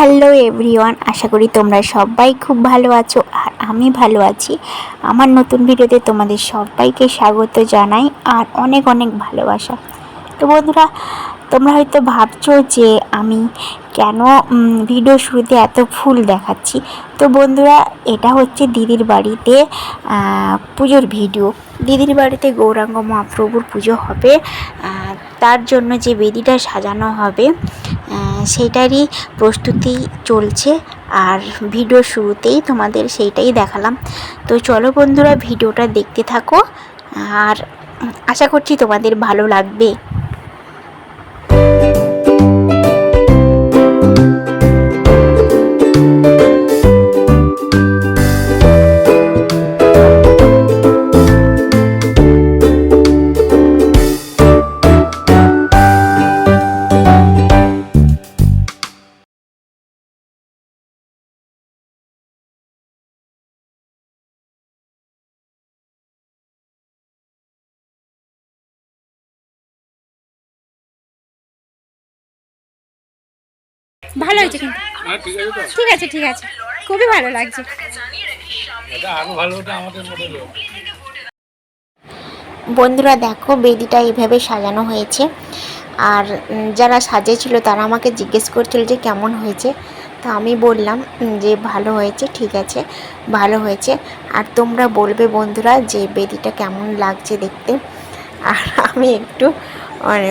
Hello everyone আশা করি তোমরা সবাই খুব ভালো আছো আর আমি ভালো আছি। আমার নতুন ভিডিওতে তোমাদের সবাইকে স্বাগত জানাই আর অনেক অনেক ভালোবাসা। তো বন্ধুরা, তোমরা হয়তো ভাবছ যে আমি কেন ভিডিও শুরুতে এত ফুল দেখাচ্ছি। তো বন্ধুরা, এটা হচ্ছে দিদির বাড়িতে পুজোর ভিডিও। দিদির বাড়িতে গৌরাঙ্গ মহাপ্রভুর পুজো হবে তার জন্য যে বেদিটা সাজানো হবে সেটারই প্রস্তুতি চলছে। আর ভিডিও শুরুতেই তোমাদের সেইটাই দেখালাম। তো চলো বন্ধুরা, ভিডিওটা দেখতে থাকো। আর আশা করছি তোমাদের ভালো লাগবে। ভালো হয়েছে কিন্তু। হ্যাঁ ঠিক আছে ঠিক আছে খুবই ভালো লাগছে। এটা আরও ভালো হতো আমাদের মডেল বন্ধুরা দেখো বেদিটা এইভাবে সাজানো হয়েছে। আর যারা সাজিয়েছিল তারা আমাকে জিজ্ঞেস করছিল যে কেমন হয়েছে। তো আমি বললাম যে ভালো হয়েছে ঠিক আছে ভালো হয়েছে। আর তোমরা বলবে বন্ধুরা যে বেদিটা কেমন লাগছে দেখতে। আর আমি একটু মানে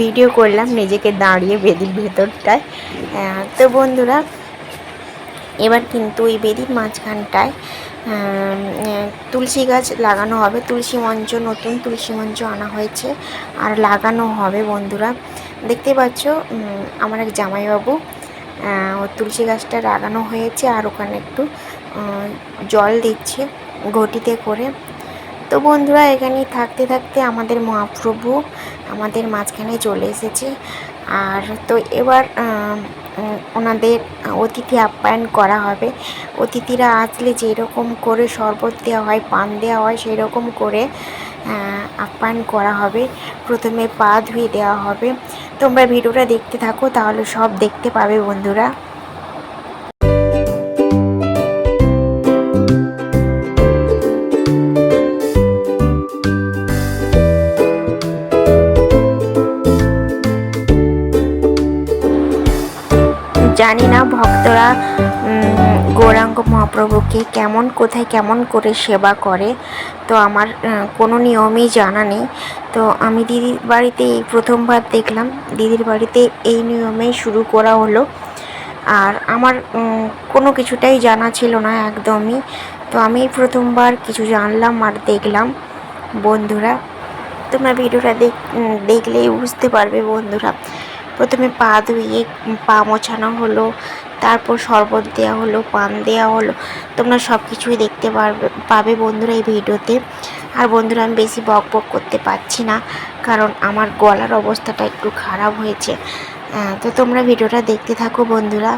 ভিডিও করলাম নিজেকে দাঁড়িয়ে বেদির ভেতরটায়। তো বন্ধুরা, এবার কিন্তু ওই বেদির মাঝখানটায় তুলসী গাছ লাগানো হবে। তুলসী মঞ্চ, নতুন তুলসী মঞ্চ আনা হয়েছে আর লাগানো হবে বন্ধুরা। দেখতে পাচ্ছ আমার এক জামাইবাবু ও তুলসী গাছটা লাগানো হয়েছে আর ওখানে একটু জল দিচ্ছে ঘটিতে করে। তো বন্ধুরা এখানে থাকতে থাকতে আমাদের মহাপ্রভু আমাদের মাঝখানে চলে এসেছে। আর তো এবার ওনাদের অতিথি আপ্যায়ন করা হবে। অতিথিরা আসলে যেরকম করে শরবত দেওয়া হয়, পান দেওয়া হয় সেই রকম করে আপ্যায়ন করা হবে। প্রথমে পা ধুয়ে দেওয়া হবে। তোমরা ভিডিওটা দেখতে থাকো, তাহলে সব দেখতে পাবে বন্ধুরা। জানি না ভক্তরা গৌরাঙ্গ মহাপ্রভুকে কেমন কোথায় কেমন করে সেবা করে। তো আমার কোনো নিয়মই জানা নেই। তো আমি দিদির বাড়িতে এই প্রথমবার দেখলাম। দিদির বাড়িতে এই নিয়মেই শুরু করা হলো। আর আমার কোনো কিছুটাই জানা ছিল না একদমই। তো আমি প্রথমবার কিছু জানলাম আর দেখলাম বন্ধুরা। তোমরা ভিডিওটা দেখ দেখলেই বুঝতে পারবে বন্ধুরা। প্রথমে পা ধুয়ে, পা মোছানো হলো, তারপর শরবত দেওয়া হলো, পান দেওয়া হলো। তোমরা সব কিছুই দেখতে পারবে, পাবে বন্ধুরা এই ভিডিওতে। আর বন্ধুরা, আমি বেশি বক বক করতে পারছি না, কারণ আমার গলার অবস্থাটা একটু খারাপ হয়েছে। তো তোমরা ভিডিওটা দেখতে থাকো বন্ধুরা।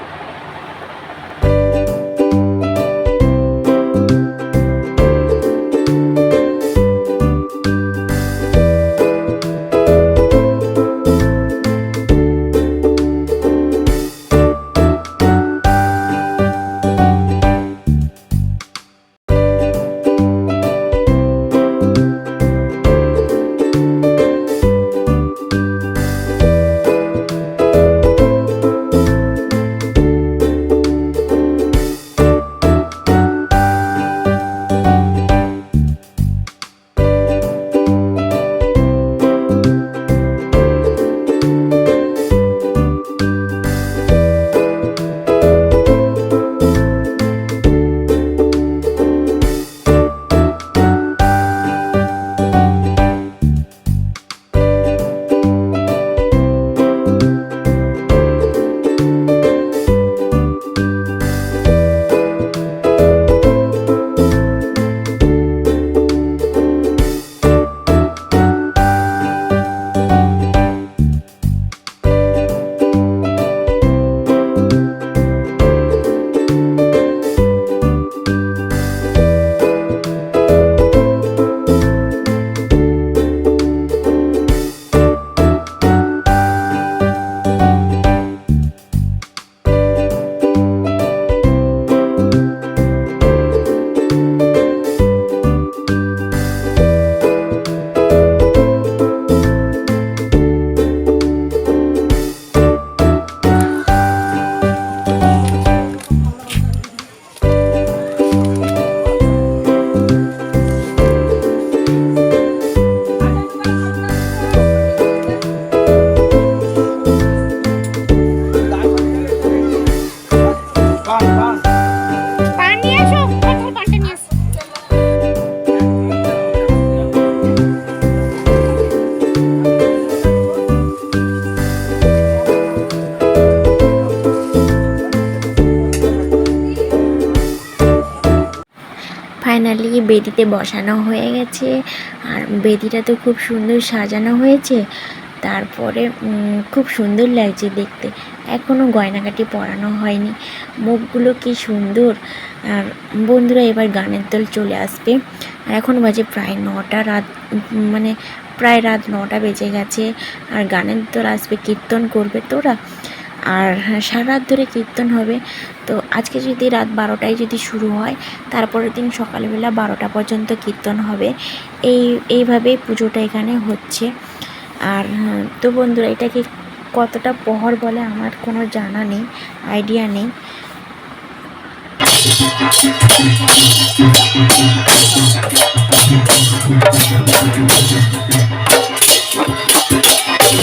ফাইনালি বেদিতে বসানো হয়ে গেছে। আর বেদিটা তো খুব সুন্দর সাজানো হয়েছে। তারপরে খুব সুন্দর লাগছে দেখতে। এখনও গয়নাকাটি পরানো হয়নি। মুখগুলো কি সুন্দর। আর বন্ধুরা, এবার গানের দল চলে আসবে। এখন বাজে প্রায় নটা রাত মানে প্রায় রাত নটা বেজে গেছে। আর গানের দল আসবে, কীর্তন করবে তোরা। আর হ্যাঁ, সারা রাত ধরে কীর্তন হবে। তো আজকে যদি রাত বারোটায় যদি শুরু হয় তারপরের দিন সকালবেলা বারোটা পর্যন্ত কীর্তন হবে। এই এইভাবেই পুজোটা এখানে হচ্ছে। আর হ্যাঁ, তো বন্ধুরা এটাকে কতটা পহর বলে আমার কোনো জানা নেই আইডিয়া নেই।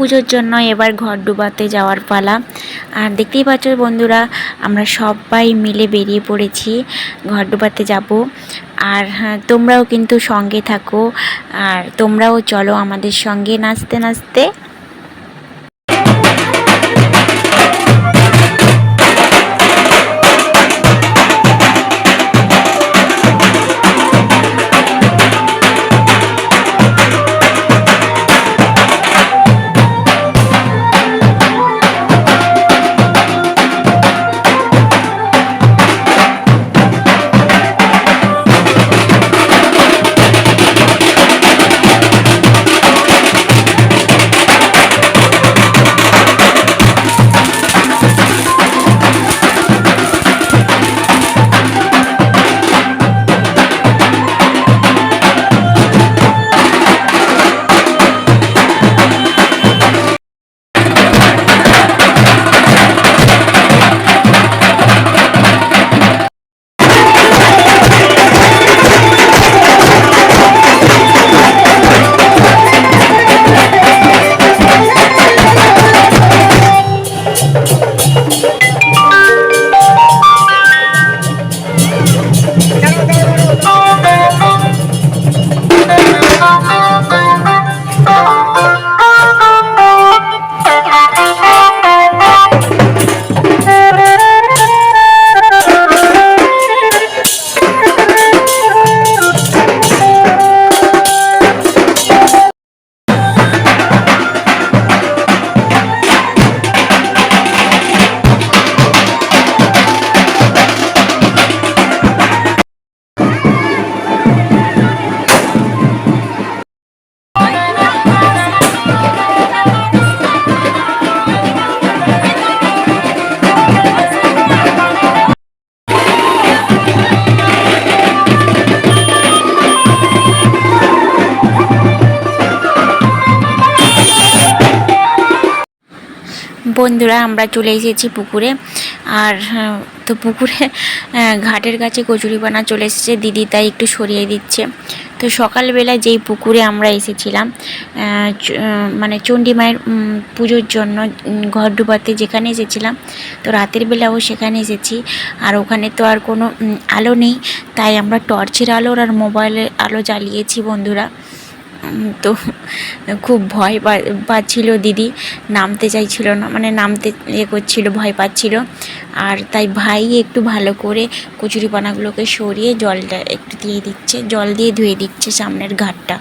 পুজোর জন্য এবার ঘর ডুবাতে যাওয়ার পালা। আর দেখতেই পাচ্ছ বন্ধুরা আমরা সবাই মিলে বেরিয়ে পড়েছি ঘর ডুবাতে যাব। আর হ্যাঁ, তোমরাও কিন্তু সঙ্গে থাকো। আর তোমরাও চলো আমাদের সঙ্গে নাচতে নাচতে বন্ধুরা আমরা চলে এসেছি পুকুরে। আর হ্যাঁ, তো পুকুরে ঘাটের কাছে কচুরিপানা চলে এসেছে। দিদি তাই একটু সরিয়ে দিচ্ছে। তো সকালবেলা যেই পুকুরে আমরা এসেছিলাম মানে চণ্ডী মায়ের পুজোর জন্য ঘর ডুবাতে যেখানে এসেছিলাম তো রাতের বেলাও সেখানে এসেছি। আর ওখানে তো আর কোনো আলো নেই। তাই আমরা টর্চের আলোর আর মোবাইলের আলো জ্বালিয়েছি বন্ধুরা। তো খুব ভয় পাচ্ছিল দিদি, নামতে চাইছিল না মানে নামতে ইয়ে করছিল, ভয় পাচ্ছিল। আর তাই ভাই একটু ভালো করে কচুরিপানাগুলোকে সরিয়ে জলটা একটু দিয়ে দিচ্ছে, জল দিয়ে ধুয়ে দিচ্ছে সামনের ঘাটটা।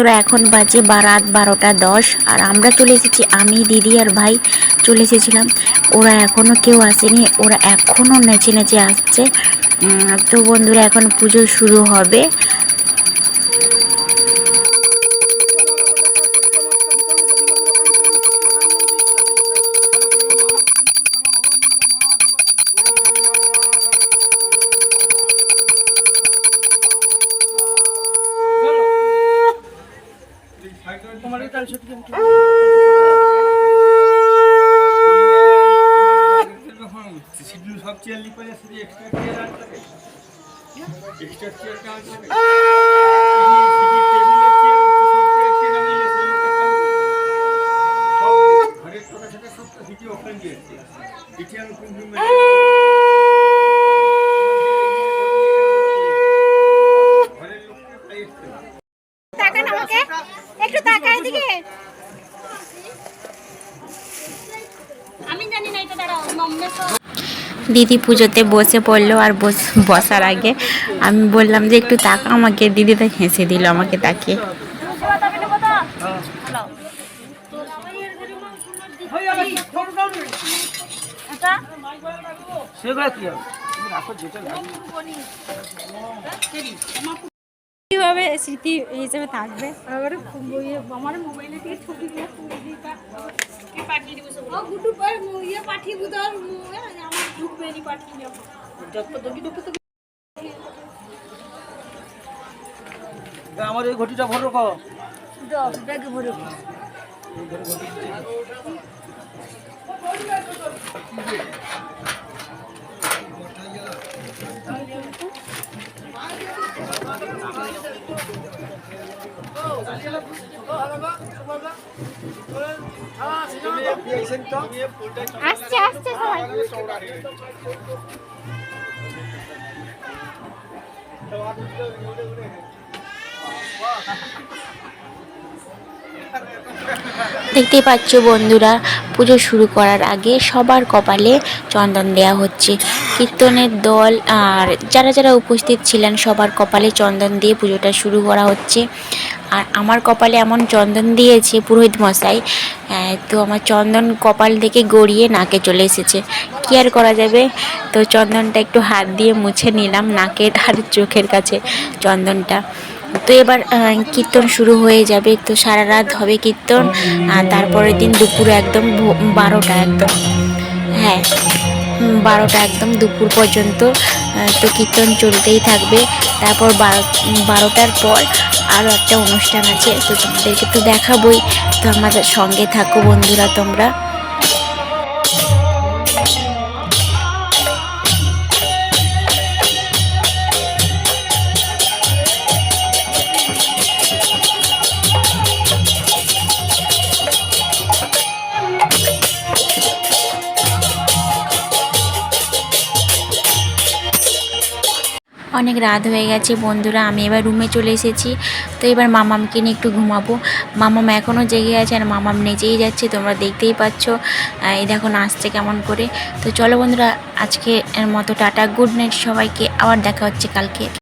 বন্ধুরা, এখন বাজে বা রাত বারোটা দশ, আর আমরা চলে এসেছি, আমি, দিদি আর ভাই চলে এসেছিলাম। ওরা এখনও কেউ আসেনি, ওরা এখনও নেচে নেচে আসছে। তো বন্ধুরা, এখন পুজো শুরু হবে। ভিডিও ওখানে দিয়েছে এটি আমি এদিকে আমি জানি না এটা দাঁড়াও নম্বর দিদি পুজোতে বসে পড়ল আর বস- বসার আগে আমি বললাম যে একটু তাকা আমাকে দিদি হেসে দিল আমাকে তাকিয়ে। সেগুলো কি হবে তুমি রাখো যেটা লাগবে কীভাবে স্মৃতি হিসেবে থাকবে? এবারে আমার মোবাইলে থেকে দিই পাঠিয়ে দিব সব গুটু পার পাঠিয়ে দিব নি পাঠিয়ে দেব আমার এই ঘটিটা ভরো কো ব্যাগে ভরে আসছে আসছে সবাই। দেখতেই পাচ্ছ বন্ধুরা, পুজো শুরু করার আগে সবার কপালে চন্দন দেয়া হচ্ছে। কীর্তনের দল আর যারা যারা উপস্থিত ছিলেন, সবার কপালে চন্দন দিয়ে পুজোটা শুরু করা হচ্ছে। আর আমার কপালে এমন চন্দন দিয়েছে পুরোহিত মশাই তো আমার চন্দন কপাল থেকে গড়িয়ে নাকে চলে এসেছে। কী আর করা যাবে? তো চন্দনটা একটু হাত দিয়ে মুছে নিলাম নাকের আর চোখের কাছে চন্দনটা। তো এবার কীর্তন শুরু হয়ে যাবে। তো সারা রাত হবে কীর্তন, আর তারপরের দিন দুপুরে একদম বারোটা একদম। হ্যাঁ বারোটা একদম দুপুর পর্যন্ত। তো কীর্তন চলতেই থাকবে। তারপর বারো বারোটার পর আরও একটা অনুষ্ঠান আছে, তো তোমাদেরকে তো দেখাবই। তো আমাদের সঙ্গে থাকো বন্ধুরা তোমরা। অনেক রাত হয়ে গেছে বন্ধুরা, আমি এবার রুমে চলে এসেছি। তো এবার মামামকে নিয়ে একটু ঘুমাবো। মামাম এখনও জেগে আছে আর মামাম নেচেই যাচ্ছে, তোমরা দেখতেই পাচ্ছ। এই দেখো নাচছে কেমন করে। তো চলো বন্ধুরা আজকে এর মতো টাটা গুড নাইট সবাইকে। আবার দেখা হচ্ছে কালকে।